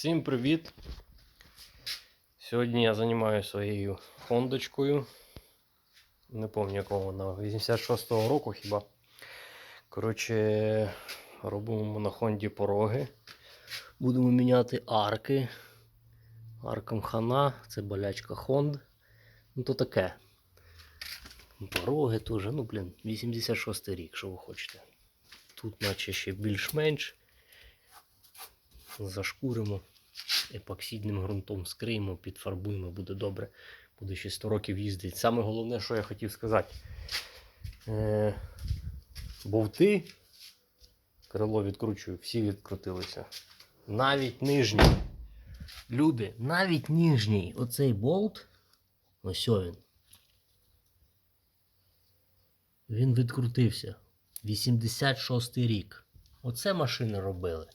Всім привіт! Сьогодні я займаюся своєю хондочкою. Не пам'ятаю якого вона, 86-го року хіба. Коротше, робимо на Хонді пороги. Будемо міняти арки. Аркам хана, це болячка Хонд. Ну то таке. Пороги теж, ну блін, 86 рік, що ви хочете. Тут наче ще більш-менш зашкуримо епоксидним ґрунтом, скриємо, підфарбуємо, буде добре. Буде ще 100 років їздити. Саме головне, що я хотів сказати. Е, болти, крило відкручую, всі відкрутилися. Навіть нижній. Люди, навіть нижній оцей болт, ось він. Він відкрутився. 86 рік. Оце машини робили.